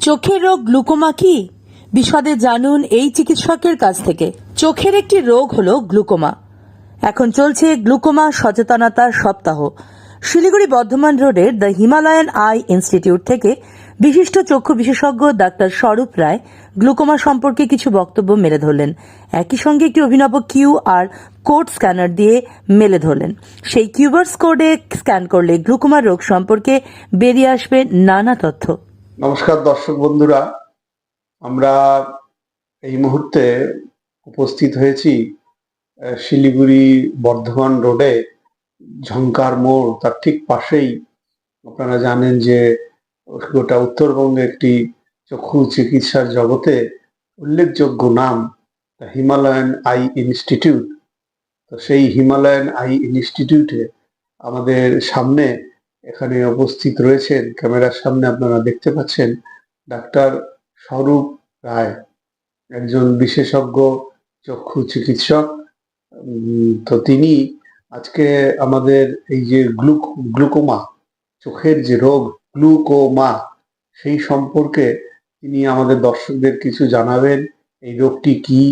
চোখের রোগ গ্লুকোমা কি? বিশদে জানুন এই চিকিৎসকের কাছ থেকে। চোখের একটি রোগ হলো গ্লুকোমা। এখন চলছে গ্লুকোমা সচেতনতার সপ্তাহ। শিলিগুড়ি বর্ধমান রোডের দ্য হিমালয়ান আই ইনস্টিটিউট থেকে বিশিষ্ট চক্ষু বিশেষজ্ঞ ডাক্তার স্বরূপ রায় গ্লুকোমা সম্পর্কে কিছু বক্তব্য মেলে ধরলেন। একই সঙ্গে একটি অভিনব কিউ আর কোড স্ক্যানার দিয়ে মেলে ধরলেন। সেই কিউবার্স কোডে স্ক্যান করলে গ্লুকোমা রোগ সম্পর্কে বেরিয়ে আসবে নানা তথ্য। নমস্কার দর্শক বন্ধুরা, আমরা এই মুহূর্তে উপস্থিত হয়েছি শিলিগুড়ি বর্ধমান রোডে, ঝঙ্কার মোড়, তার ঠিক পাশেই। আপনারা জানেন যে গোটা উত্তরবঙ্গে একটি চক্ষু চিকিৎসার জগতে উল্লেখযোগ্য নাম হিমালয়ান আই ইনস্টিটিউট। তো সেই হিমালয়ান আই ইনস্টিটিউটে আমাদের সামনে এখানে উপস্থিত রয়েছেন, ক্যামেরার সামনে আপনারা দেখতে পাচ্ছেন ডাক্তার স্বরূপ রায়, একজন বিশেষজ্ঞ চক্ষু চিকিৎসক। তো তিনি আজকে আমাদের এই যে গ্লুক, গ্লুকোমা, চোখের যে রোগ, গ্লুকোমা, সেই সম্পর্কে তিনি আমাদের দর্শকদের কিছু জানাবেন, এই রোগটি কি,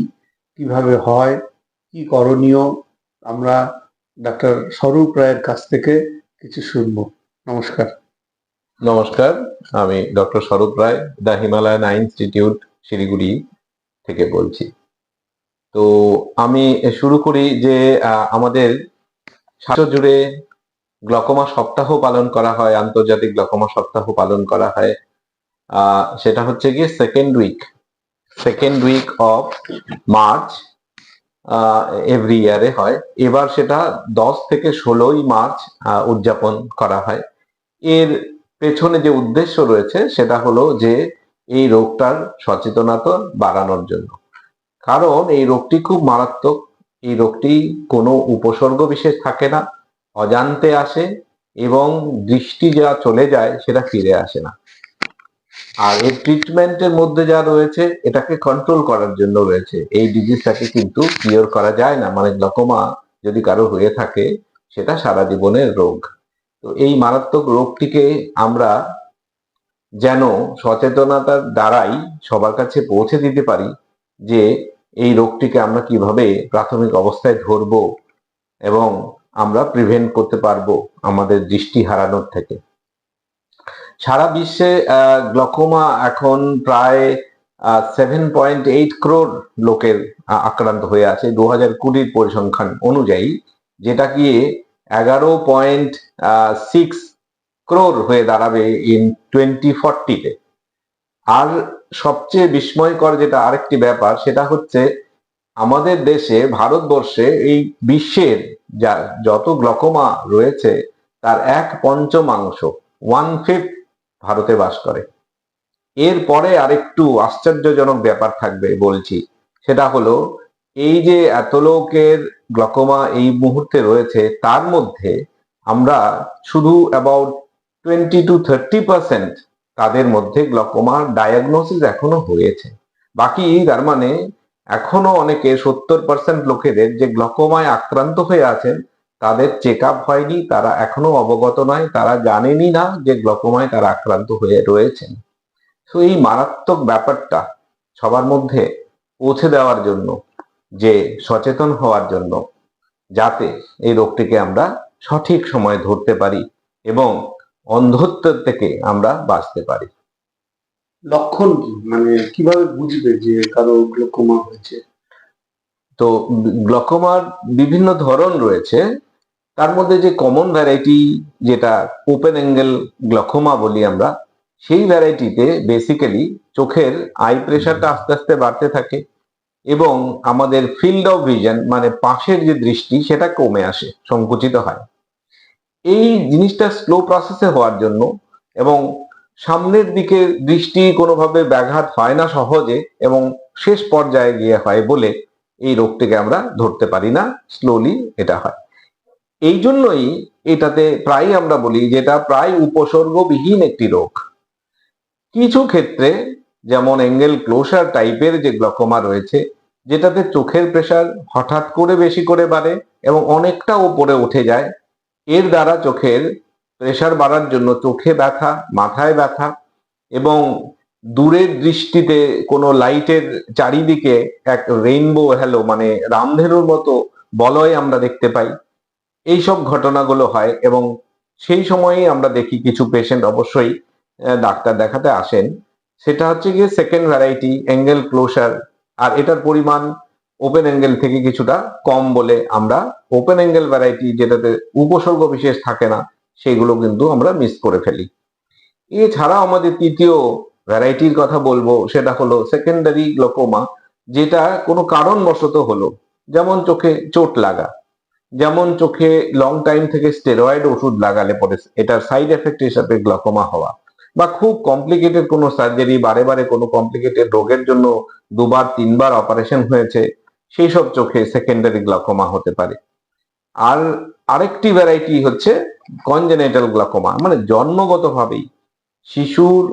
কীভাবে হয়, কি করণীয়, আমরা ডাক্তার স্বরূপ রায়ের কাছ থেকে কিছু শুনব। নমস্কার। নমস্কার, আমি doctor Swarup Roy, the Himalayan institute, Siliguri থেকে বলছি। তো আমি শুরু করি যে আমাদের সারা জুড়ে গ্লকোমা সপ্তাহ পালন করা হয়, আন্তর্জাতিক গ্লকোমা সপ্তাহ পালন করা হয়। সেটা হচ্ছে গিয়ে second week second week of March every ইয়ারে হয়। এবার সেটা দশ থেকে ষোলোই মার্চ উদযাপন করা হয়। এর পেছনে যে উদ্দেশ্য রয়েছে, সেটা হলো যে এই রোগটার সচেতনতা বাড়ানোর জন্য। কারণ এই রোগটি খুব মারাত্মক। এই রোগটি কোনো উপসর্গ বিশেষ থাকে না, অজান্তে আসে এবং দৃষ্টি যা চলে যায়, সেটা ফিরে আসে না। আর এর ট্রিটমেন্টের মধ্যে যা রয়েছে, এটাকে কন্ট্রোল করার জন্য রয়েছে। এই ডিজিজটাকে কিন্তু কিওর করা যায় না। মানে গ্লকোমা যদি কারও হয়ে থাকে, সেটা সারা জীবনের রোগ। তো এই মারাত্মক রোগটিকে আমরা যেন সচেতনতার দ্বারাই সবার কাছে পৌঁছে দিতে পারি যে এই রোগটিকে আমরা কীভাবে প্রাথমিক অবস্থায় ধরব এবং আমরা প্রিভেন্ট করতে পারব আমাদের দৃষ্টি হারানোর থেকে। সারা বিশ্বে গ্লকোমা এখন প্রায় সেভেন পয়েন্ট এইট ক্রোর লোকের আক্রান্ত হয়ে আছে। দু হাজার কুড়ির পরিসংখ্যান অনুযায়ী যেটা গিয়ে এগারো পয়েন্ট সিক্স ক্রোর হয়ে দাঁড়াবে ইন টোয়েন্টি ফর্টিতে আর সবচেয়ে বিস্ময়কর যেটা আরেকটি ব্যাপার, সেটা হচ্ছে আমাদের দেশে, ভারতবর্ষে এই বিশ্বের যা, যত গ্লকোমা রয়েছে, তার এক পঞ্চমাংশ ওয়ান ফিফথ ভারতে বাস করে। এরপরে আরেকটু আশ্চর্যজনক ব্যাপার থাকবে বলছি, সেটা হলো এই যে এত লোকের গ্লকোমা এই মুহূর্তে রয়েছে, তার মধ্যে আমরা শুধু about twenty two thirty percent তাদের মধ্যে গ্লকোমার ডায়াগনোসিস এখনও হয়েছে। বাকি তার মানে এখনও অনেকে সত্তর পার্সেন্ট লোকেদের যে গ্লকোমায় আক্রান্ত হয়ে আছেন, তাদের চেক আপ হয়নি, তারা এখনও অবগত নয়, তারা জানেনই না যে গ্লকোমায় তারা আক্রান্ত হয়ে রয়েছেন। তো এই মারাত্মক ব্যাপারটা সবার মধ্যে পৌঁছে দেওয়ার জন্য যে সচেতন হওয়ার জন্য যাতে এই রোগটিকে আমরা সঠিক সময়ে ধরতে পারি এবং অন্ধত্ব থেকে আমরা বাঁচতে পারি। লক্ষণ কি? মানে কীভাবে বুঝবে যে কারও গ্লুকোমা হয়েছে? তো গ্লকোমার বিভিন্ন ধরন রয়েছে। তার মধ্যে যে কমন ভ্যারাইটি যেটা ওপেন অ্যাঙ্গেল গ্লকোমা বলি আমরা সেই ভ্যারাইটিতে বেসিক্যালি চোখের আই প্রেশারটা আস্তে আস্তে বাড়তে থাকে। এবং আমাদের ফিল্ড অফ ভিশন মানে পাশের যে দৃষ্টি, সেটা কমে আসে, সংকুচিত হয়। এই জিনিসটা স্লো প্রসেসে হওয়ার জন্য এবং সামনের দিকে দৃষ্টি কোনোভাবে ব্যাঘাত হয় না সহজে এবং শেষ পর্যায়ে গিয়ে হয় বলে এই রোগটিকে আমরা ধরতে পারি না স্লোলি এটা হয়। এই জন্যই এটাতে প্রায় আমরা বলি যেটা প্রায় উপসর্গবিহীন একটি রোগ। কিছু ক্ষেত্রে যেমন অ্যাঙ্গেল ক্লোজার টাইপের যে গ্লকোমা রয়েছে যেটাতে চোখের প্রেশার হঠাৎ করে বেশি করে বাড়ে এবং অনেকটা উপরে উঠে যায়, এর দ্বারা চোখের প্রেশার বাড়ার জন্য চোখে ব্যথা, মাথায় ব্যথা এবং দূরের দৃষ্টিতে কোনো লাইটের চারিদিকে এক রেইনবো হ্যালো মানে রামধেনুর মতো বলয় আমরা দেখতে পাই। এই সব ঘটনাগুলো হয় এবং সেই সময়েই আমরা দেখি কিছু পেশেন্ট অবশ্যই ডাক্তার দেখাতে আসেন। সেটা হচ্ছে গিয়ে সেকেন্ড ভ্যারাইটি অ্যাঙ্গেল ক্লোজার আর এটার পরিমাণ ওপেন অ্যাঙ্গেল থেকে কিছুটা কম বলে আমরা ওপেন অ্যাঙ্গেল ভ্যারাইটি যেটাতে উপসর্গ বিশেষ থাকে না, সেগুলো কিন্তু আমরা মিস করে ফেলি। এছাড়া আমাদের তৃতীয় ভ্যারাইটির কথা বলব, সেটা হলো সেকেন্ডারি গ্লোকোমা যেটা কোনো কারণবশত হলো, যেমন চোখে চোট লাগা, যেমন চোখে লং টাইম থেকে স্টেরয়েড ওষুধ লাগালে পরে এটার সাইড এফেক্ট হিসাবে গ্লকোমা হওয়া। বা খুব কমপ্লিকেটেড কোনো সার্জারি বারে বারে কোনো কমপ্লিকেটেড রোগের জন্য দুবার, তিনবার অপারেশন হয়েছে সেই সব চোখে সেকেন্ডারি গ্লকোমা হতে পারে। আর আরেকটি ভ্যারাইটি হচ্ছে কনজেনেটাল গ্লকোমা মানে জন্মগতভাবেই শিশুর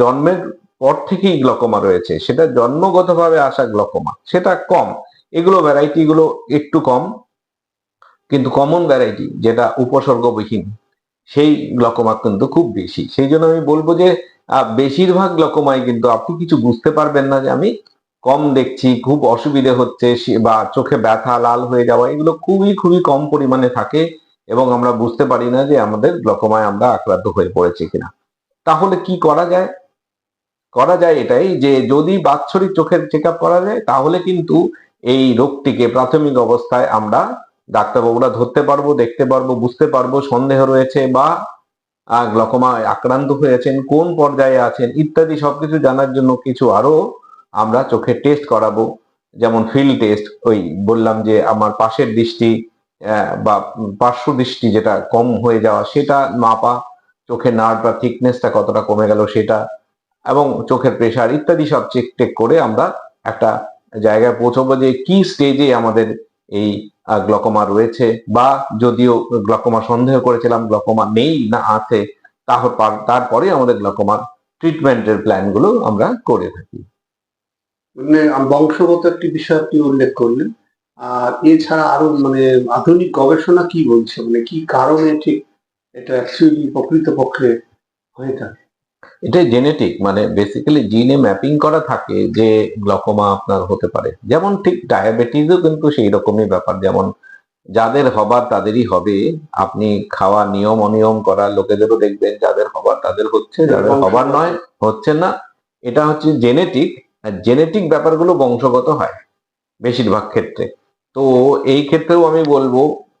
জন্মের পর থেকেই গ্লকোমা রয়েছে, সেটা জন্মগতভাবে আসা গ্লকোমা সেটা কম, এগুলো ভ্যারাইটি গুলো একটু কম, কিন্তু কমন ভ্যারাইটি যেটা উপসর্গবিহীন। সেই গ্লকোমা কিন্তু খুব বেশি। সেই জন্য আমি বলব যে বেশিরভাগ গ্লকোমায় কিন্তু আপনি কিছু বুঝতে পারবেন না যে আমি কম দেখছি, খুব অসুবিধে হচ্ছে বা চোখে ব্যথা, লাল হয়ে যাওয়া, এগুলো খুবই খুবই কম পরিমাণে থাকে এবং আমরা বুঝতে পারি না যে আমাদের গ্লকোমায় আমরা আক্রান্ত হয়ে পড়েছি কিনা। তাহলে কি করা যায়? করা যায় এটাই যে, যদি বাৎসরিক চোখের চেক করা যায়, তাহলে কিন্তু এই রোগটিকে প্রাথমিক অবস্থায় আমরা ডাক্তারবাবুরা ধরতে পারব, দেখতে পারব, বুঝতে পারব, সন্দেহ রয়েছে বা গ্লকোমায় আক্রান্ত হয়েছেন, কোন পর্যায়ে আছেন, ইত্যাদি সবকিছু জানার জন্য কিছু আরও আমরা চোখের টেস্ট করাবো। যেমন ফিল্ড টেস্ট ওই বললাম যে আমার পাশের দৃষ্টি বা পার্শ্ব দৃষ্টি যেটা কম হয়ে যাওয়া, সেটা মাপা, চোখের নার্ভ বা থিকনেসটা কতটা কমে গেল সেটা, এবং চোখের প্রেশার ইত্যাদি সব চেক টেক করে আমরা একটা জায়গায় পৌঁছবো যে কি স্টেজে আমাদের এই গ্লকোমা রয়েছে বা যদিও গ্লকোমা সন্দেহ করেছিলাম গ্লকোমা নেই না আছে তারপরে আমাদের গ্লকোমার ট্রিটমেন্টের প্ল্যানগুলো আমরা করে থাকি। মানে বংশগত একটি বিষয় আপনি উল্লেখ করলেন। আর এছাড়া আরও মানে আধুনিক গবেষণা কি বলছে? মানে কি কারণে ঠিক এটা অ্যাকচুয়ালি প্রকৃতপক্ষে হয়ে থাকে? এটাই জেনেটিক মানে বেসিক্যালি জিনে ম্যাপিং করা থাকে যে গ্লকোমা আপনার হতে পারে। যেমন ঠিক ডায়াবেটিসও কিন্তু সেই রকমই ব্যাপার যেমন যাদের হবার তাদেরই হবে আপনি খাওয়া নিয়ম অনিয়ম করা লোকেদেরও দেখবেন যাদের হবার তাদের হচ্ছে যাদের হবার নয় হচ্ছে না। এটা হচ্ছে জেনেটিক আর জেনেটিক ব্যাপারগুলো বংশগত হয় বেশিরভাগ ক্ষেত্রে। তো এই ক্ষেত্রেও আমি বলব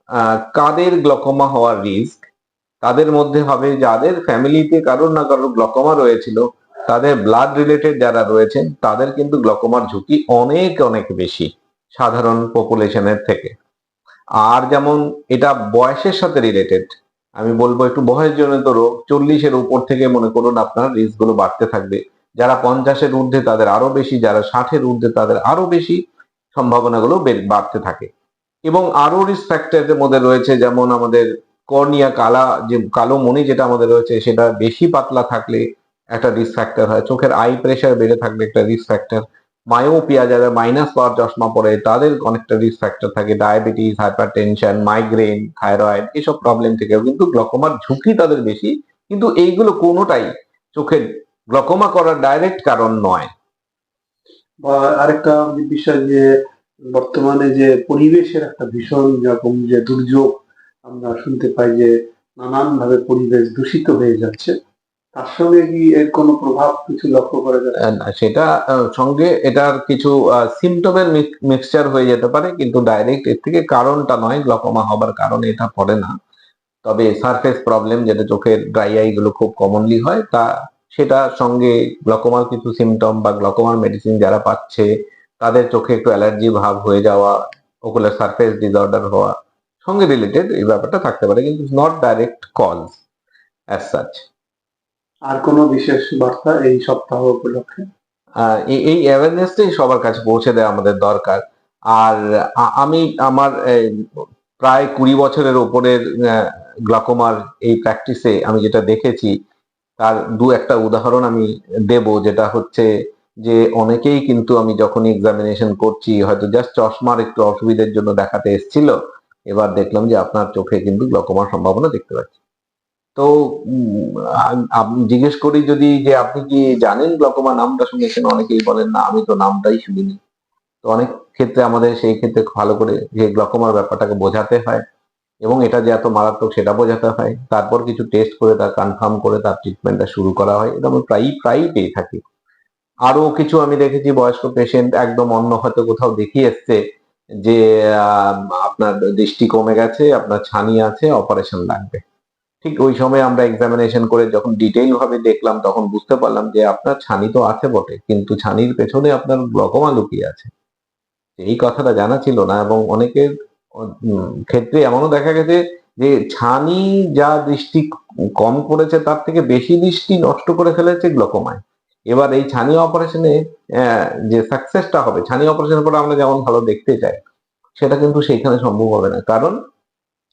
আহ, কাদের গ্লকোমা হওয়ার রিস্ক তাদের মধ্যে হবে যাদের ফ্যামিলিতে কারোর না কারোর গ্লকোমা রয়েছিল, তাদের ব্লাড রিলেটেড যারা রয়েছেন, তাদের কিন্তু গ্লকোমার ঝুঁকি অনেক অনেক বেশি সাধারণ পপুলেশনের থেকে। আর যেমন এটা বয়সের সাথে রিলেটেড আমি বলব একটু বয়সজনিত রোগ, চল্লিশের উপর থেকে মনে করুন আপনার রিস্কগুলো বাড়তে থাকবে। যারা পঞ্চাশের ঊর্ধ্বে তাদের আরও বেশি, যারা ষাটের ঊর্ধ্বে তাদের আরও বেশি সম্ভাবনাগুলো বাড়তে থাকে। এবং আরও রিস্ক ফ্যাক্টরের মধ্যে রয়েছে, যেমন আমাদের কর্নিয়া, কালা, যে কালো মণি যেটা আমাদের রয়েছে, সেটা বেশি পাতলা থাকলে একটা রিস্ক ফ্যাক্টর হয়। চোখের আই প্রেশার বেড়ে থাকলে একটা রিস্ক ফ্যাক্টর মায়োপিয়া যারা মাইনাস পাওয়ার চশমা পরে, তাদের অনেকটা রিস্ক ফ্যাক্টর থাকে। Diabetes hypertension migraine thyroid এসব প্রবলেম থেকেও। কিন্তু গ্লকোমার ঝুঁকি তাদের বেশি। কিন্তু এইগুলো কোনোটাই চোখের গ্লকোমা করার ডাইরেক্ট কারণ নয়। বা আরেকটা বিষয় যে, বর্তমানে যে পরিবেশের একটা ভীষণ রকম যে দুর্যোগ আমরা শুনতে পাই যে নানান ভাবে পরিবেশ দূষিত হয়ে যাচ্ছে। তার সঙ্গে কি এর কোনো প্রভাব কিছু লক্ষ্য করা যাচ্ছে? সেটা সঙ্গে এটার কিছু সিমটমের মিক্সচার হয়ে যেতে পারে, কিন্তু ডাইরেক্ট এর থেকে কারণটা নয় গ্লকোমা হবার কারণে এটা পড়ে না। তবে সারফেস প্রবলেম যেটা চোখের ড্রাই আই গুলো খুব কমনলি হয়, তা সেটা সঙ্গে গ্লকোমার কিছু সিমটম বা গ্লকোমার মেডিসিন যারা পাচ্ছে, তাদের চোখে একটু অ্যালার্জি ভাব হয়ে যাওয়া ওগুলো সারফেস ডিসঅর্ডার হওয়া সঙ্গে রিলেটেড এই ব্যাপারটা থাকতে পারে কিন্তু not direct cause as such আর কোনো বিশেষ বার্তা এই সপ্তাহ উপলক্ষে? এই- এই অ্যাওয়ারনেসটাই সবার কাছে পৌঁছে দেওয়া আমাদের দরকার। আর আমি আমার এই, প্রায় কুড়ি বছরের ওপরের গ্লাকোমার এই প্র্যাকটিসে আমি যেটা দেখেছি তার দু একটা উদাহরণ আমি দেব যেটা হচ্ছে যে অনেকেই কিন্তু আমি যখনই এক্সামিনেশন করছি হয়তো জাস্ট চশমার একটু অসুবিধার জন্য দেখাতে এসেছিল এবার দেখলাম যে আপনার চোখে কিন্তু গ্লকোমার সম্ভাবনা দেখতে পাচ্ছি। তো জিজ্ঞেস করি যদি যে আপনি কি জানেন গ্লকোমা নামটা শুনেছেন অনেকেই বলেন, না, আমি তো নামটাই শুনিনি। তো অনেক ক্ষেত্রে আমাদের সেই ক্ষেত্রে ভালো করে যে গ্লকোমার ব্যাপারটাকে বোঝাতে হয় এবং এটা যে এত মারাত্মক সেটা বোঝাতে হয়। তারপর কিছু টেস্ট করে তার কনফার্ম করে তার ট্রিটমেন্টটা শুরু করা হয়। এটা আমরা প্রায়ই প্রায়ই পেয়ে থাকি। আরও কিছু আমি দেখেছি বয়স্ক পেশেন্ট একদম অন্য হয়তো কোথাও দেখিয়ে এসছে। যে আপনার দৃষ্টি কমে গেছে, আপনার ছানি আছে অপারেশন লাগবে। ঠিক ওই সময় আমরা এক্সামিনেশন করে যখন ডিটেইল ভাবে দেখলাম, তখন বুঝতে পারলাম যে আপনার ছানি তো আছে বটে, কিন্তু ছানির পেছনে আপনার গ্লকোমা লুকিয়ে আছে। এই কথাটা জানা ছিল না এবং অনেকের ক্ষেত্রে এমনও দেখা গেছে যে, ছানি যা দৃষ্টি কম করেছে, তার থেকে বেশি দৃষ্টি নষ্ট করে ফেলেছে গ্লকোমায় এবার এই ছানি অপারেশনে যে সাকসেসটা হবে, ছানি অপারেশনের পরে আমরা যেমন ভালো দেখতে চাই, সেটা কিন্তু সেইখানে সম্ভব হবে না। কারণ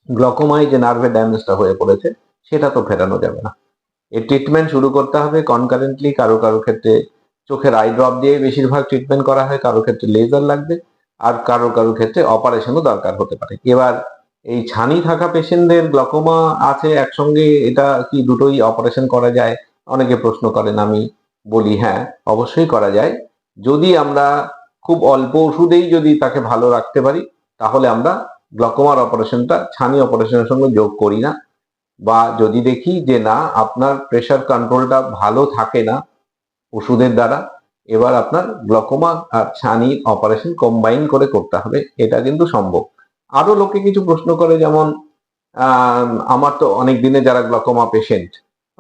গ্লকোমায় যে নার্ভের ড্যামেজটা হয়ে পড়েছে, সেটা তো ফেরানো যাবে না। এর ট্রিটমেন্ট শুরু করতে হবে কনকারেন্টলি কারও কারও ক্ষেত্রে চোখের আই ড্রপ দিয়ে বেশিরভাগ ট্রিটমেন্ট করা হয়, কারও ক্ষেত্রে লেজার লাগবে, আর কারও কারও ক্ষেত্রে অপারেশনও দরকার হতে পারে। এবার এই ছানি থাকা পেশেন্টদের গ্লকোমা আছে একসঙ্গে, এটা কি দুটোই অপারেশন করা যায়? অনেকে প্রশ্ন করেন, আমি বলি হ্যাঁ অবশ্যই করা যায়। যদি আমরা খুব অল্প ওষুধেই যদি তাকে ভালো রাখতে পারি তাহলে আমরা গ্লকোমার অপারেশনটা ছানি অপারেশনের সঙ্গে যোগ করি না। বা যদি দেখি যে না আপনার প্রেশার কন্ট্রোলটা ভালো থাকে না ওষুধের দ্বারা এবার আপনার গ্লকোমা আর ছানি অপারেশন কম্বাইন করে করতে হবে এটা কিন্তু সম্ভব। আরও লোকে কিছু প্রশ্ন করে যেমন আম, আমার তো অনেক দিনে যারা গ্লকোমা পেশেন্ট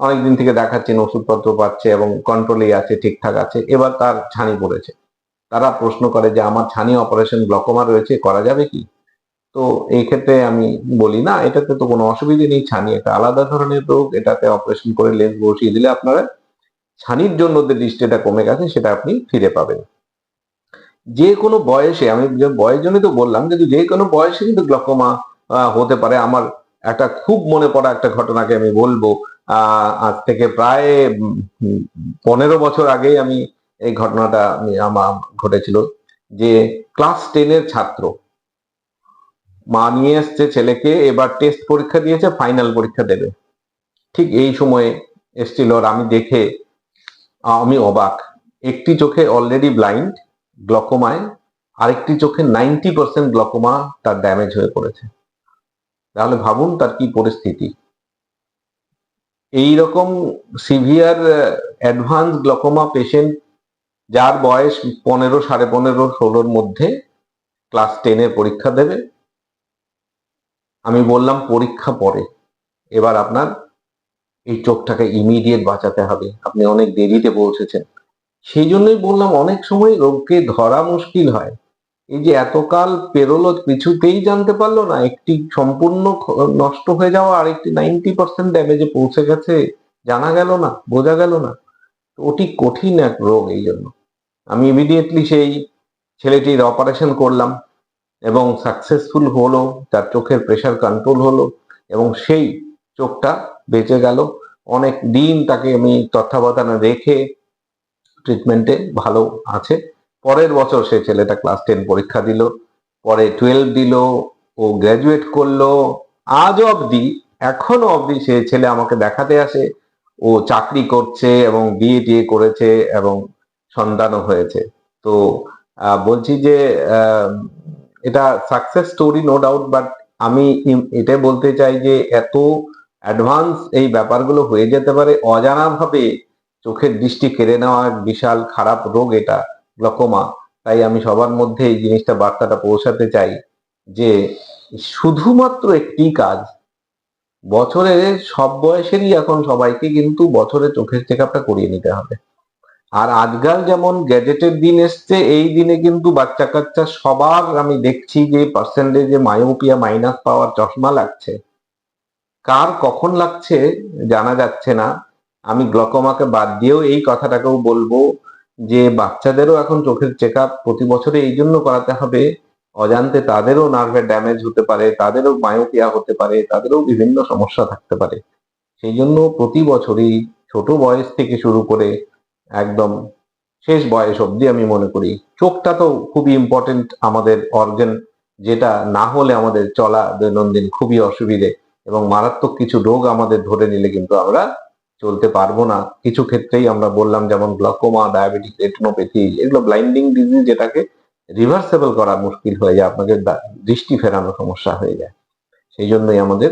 অনেক দিন থেকে দেখাচ্ছেন, ওষুধপত্র পাচ্ছে এবং কন্ট্রোলে আছে, ঠিকঠাক আছে। এবার তার ছানি পড়েছে। তারা প্রশ্ন করে যে, আমার ছানি অপারেশন গ্লকোমা রয়েছে, করা যাবে কি? তো এই ক্ষেত্রে আমি বলি, না, এটাতে তো কোনো অসুবিধে নেই, ছানি একটা আলাদা ধরনের রোগ। এটাতে অপারেশন করে লেন্স বসিয়ে দিলে আপনারা ছানির জন্য যে দৃষ্টিটা কমে গেছে, সেটা আপনি ফিরে পাবেন। যে কোনো বয়সে, আমি বয়স জন্যই তো বললাম কিন্তু যে কোনো বয়সে কিন্তু গ্লকোমা হতে পারে, আমার একটা খুব মনে পড়া একটা ঘটনাকে আমি বলব। আজ থেকে প্রায় পনেরো বছর আগেই আমি এই ঘটনাটা আমার ঘটেছিল যে ক্লাস টেনের ছাত্র মা নিয়ে এসছে ছেলেকে, এবার টেস্ট পরীক্ষা দিয়েছে ফাইনাল পরীক্ষা দেবে। ঠিক এই সময়ে এসছিল আর আমি দেখে, আমি অবাক। একটি চোখে অলরেডি ব্লাইন্ড গ্লকোমায় আরেকটি চোখে নাইনটি পার্সেন্ট গ্লকোমা তার ড্যামেজ হয়ে পড়েছে। তাহলে ভাবুন তার কি পরিস্থিতি। এই রকম সিভিয়ার অ্যাডভান্স গ্লকোমা পেশেন্ট যার বয়স পনেরো, সাড়ে পনেরো, ষোলোর মধ্যে ক্লাস টেনের পরীক্ষা দেবে। আমি বললাম, পরীক্ষা পরে। এবার আপনার এই চোখটাকে ইমিডিয়েট বাঁচাতে হবে। আপনি অনেক দেরিতে পৌঁছেছেন। সেই জন্যই বললাম, অনেক সময় রোগকে ধরা মুশকিল হয়। এই যে এতকাল পেরোলো কিছুতেই জানতে পারল না, একটি সম্পূর্ণ নষ্ট হয়ে যাওয়া আর একটি নাইনটি পার্সেন্ট ড্যামেজে পৌঁছে গেছে, জানা গেল না, বোঝা গেল না। তো ওটি কঠিন এক রোগ এই জন্য। আমি ইমিডিয়েটলি সেই ছেলেটির অপারেশন করলাম এবং সাকসেসফুল হলো, তার চোখের প্রেশার কন্ট্রোল হলো এবং সেই চোখটা বেঁচে গেল। অনেক দিন তাকে আমি তত্ত্বাবধানে রেখে ট্রিটমেন্টে ভালো আছে। পরের বছর সে ছেলেটা ক্লাস টেন পরীক্ষা দিল, পরে টুয়েলভ দিল, ও গ্র্যাজুয়েট করল। আজ অবধি, এখনও অবধি সে ছেলে আমাকে দেখাতে আসে। ও চাকরি করছে এবং বিয়ে টিয়ে করেছে এবং সন্তানও হয়েছে। তো বলছি যে এটা success story no doubt but আমি এটা বলতে চাই যে, এত অ্যাডভান্স এই ব্যাপারগুলো হয়ে যেতে পারে। অজানাভাবে চোখের দৃষ্টি কেড়ে নেওয়া বিশাল খারাপ রোগ এটা। গ্লকোমা তাই আমি সবার মধ্যে এই জিনিসটা, বার্তাটা পৌঁছাতে চাই যে শুধুমাত্র একটি কাজ, বছরে সব বয়সেরই এখন সবাইকে কিন্তু বছরে চোখের চেক আপটা করিয়ে নিতে হবে। আর আজকাল যেমন গ্যাজেটের দিন এসছে, এই দিনে কিন্তু বাচ্চা কাচ্চা সবার আমি দেখছি যে পার্সেন্টেজে মায়োপিয়া মাইনাস পাওয়ার চশমা লাগছে। কার কখন লাগছে জানা যাচ্ছে না। আমি গ্লকোমাকে বাদ দিয়েও এই কথাটাকেও বলব। যে বাচ্চাদেরও এখন চোখের চেক আপ প্রতি বছরে এই জন্য করাতে হবে, অজান্তে তাদেরও নার্ভের ড্যামেজ হতে পারে, তাদেরও মায়োপিয়া হতে পারে, তাদেরও বিভিন্ন সমস্যা থাকতে পারে। সেই জন্য প্রতি বছরই ছোট বয়স থেকে শুরু করে একদম শেষ বয়স অবধি আমি মনে করি, চোখটা তো খুবই ইম্পর্টেন্ট আমাদের অর্গান যেটা না হলে আমাদের চলা দৈনন্দিন খুবই অসুবিধে এবং মারাত্মক কিছু রোগ আমাদের ধরে নিলে কিন্তু আমরা চলতে পারব না। কিছু ক্ষেত্রেই আমরা বললাম, যেমন গ্লকোমা ডায়াবেটিস রেটিনোপ্যাথি এগুলো ব্লাইন্ডিং ডিজিজ যেটাকে রিভার্সেবল করা মুশকিল হয়ে যায় আপনাকে দৃষ্টি ফেরানো সমস্যা হয়ে যায়। সেই জন্যই আমাদের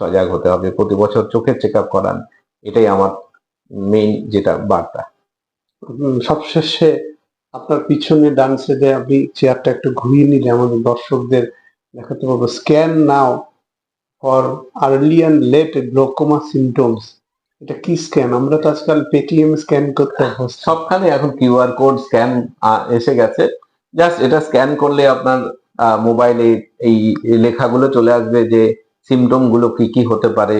সজাগ হতে হবে, প্রতি বছর চোখের চেক আপ করান। এটাই আমার মেইন যেটা বার্তা। সবশেষে আপনার পিছনে ডান সাইডে আপনি চেয়ারটা একটু ঘুরিয়ে নিলে আমাদের দর্শকদের দেখাতে পারব scan now for early and late glaucoma symptoms এটা কি স্ক্যান আমরা তো আজকাল পেটিএম স্ক্যান করতে সবখানে এখন কিউআর কোড স্ক্যান এসে গেছে। জাস্ট এটা স্ক্যান করলে আপনার মোবাইলে এই লেখাগুলো চলে আসবে যে সিমটমগুলো কি কি হতে পারে।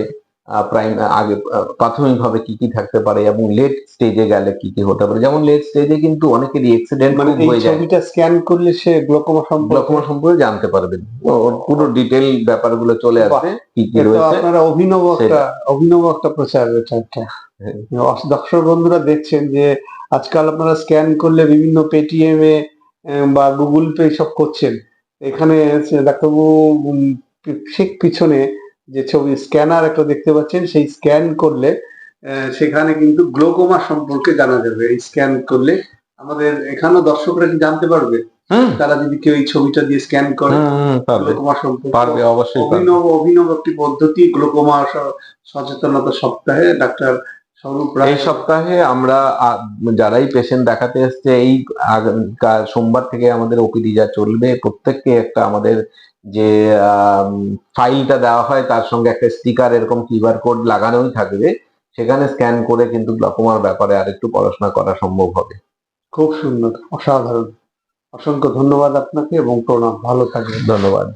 প্রাইম আগে প্রাথমিক ভাবে কি কি থাকতে পারে এবং লেট স্টেজে গেলে কি কি হতে পারে? যেমন লেট স্টেজে কিন্তু অনেকেরই অ্যাক্সিডেন্ট মানে হয়ে যায়। ছবিটা স্ক্যান করলে সে গ্লোকোমা সম্পর্কে গ্লকোমা সম্পর্কে জানতে পারবেন। পুরো ডিটেল ব্যাপারগুলো চলে আসবে কি কি এটা রয়েছে। আপনারা অভিনব একটা অভিনব একটা প্রচার এটা একটা হ্যাঁ। দর্শক বন্ধুরা দেখছেন যে আজকাল আপনারা স্ক্যান করলে বিভিন্ন পেটিএম এ বা গুগল পে সব করছেন। এখানে ডাক্তারবাবু ঠিক পিছনে যে ছবি স্ক্যানার একটা দেখতে পাচ্ছেন সেই স্ক্যান করলে সেখানে কিন্তু গ্লোকোমা সম্পর্কে জানা যাবে। এই স্ক্যান করলে আমাদের এখানেও দর্শকরা কি জানতে পারবে? তারা যদি কেউ এই ছবিটা দিয়ে স্ক্যান করে গ্লোকোমা সম্পর্কে পারবে অবশ্যই অভিনব অভিনব একটি পদ্ধতি গ্লোকোমা সচেতনতা সপ্তাহে ডাক্তার এই সপ্তাহে আমরা যারাই পেশেন্ট দেখাতে এসছে এই সোমবার থেকে আমাদের ওপিডি যা চলবে প্রত্যেককে একটা আমাদের যে ফাইলটা দেওয়া হয় তার সঙ্গে একটা স্টিকার এরকম কিউআর কোড লাগানোই থাকবে। সেখানে স্ক্যান করে কিন্তু গ্লকোমার ব্যাপারে আর একটু পড়াশোনা করা সম্ভব হবে। খুব সুন্দর অসাধারণ। অসংখ্য ধন্যবাদ আপনাকে এবং প্রণাম। ভালো থাকবেন। ধন্যবাদ।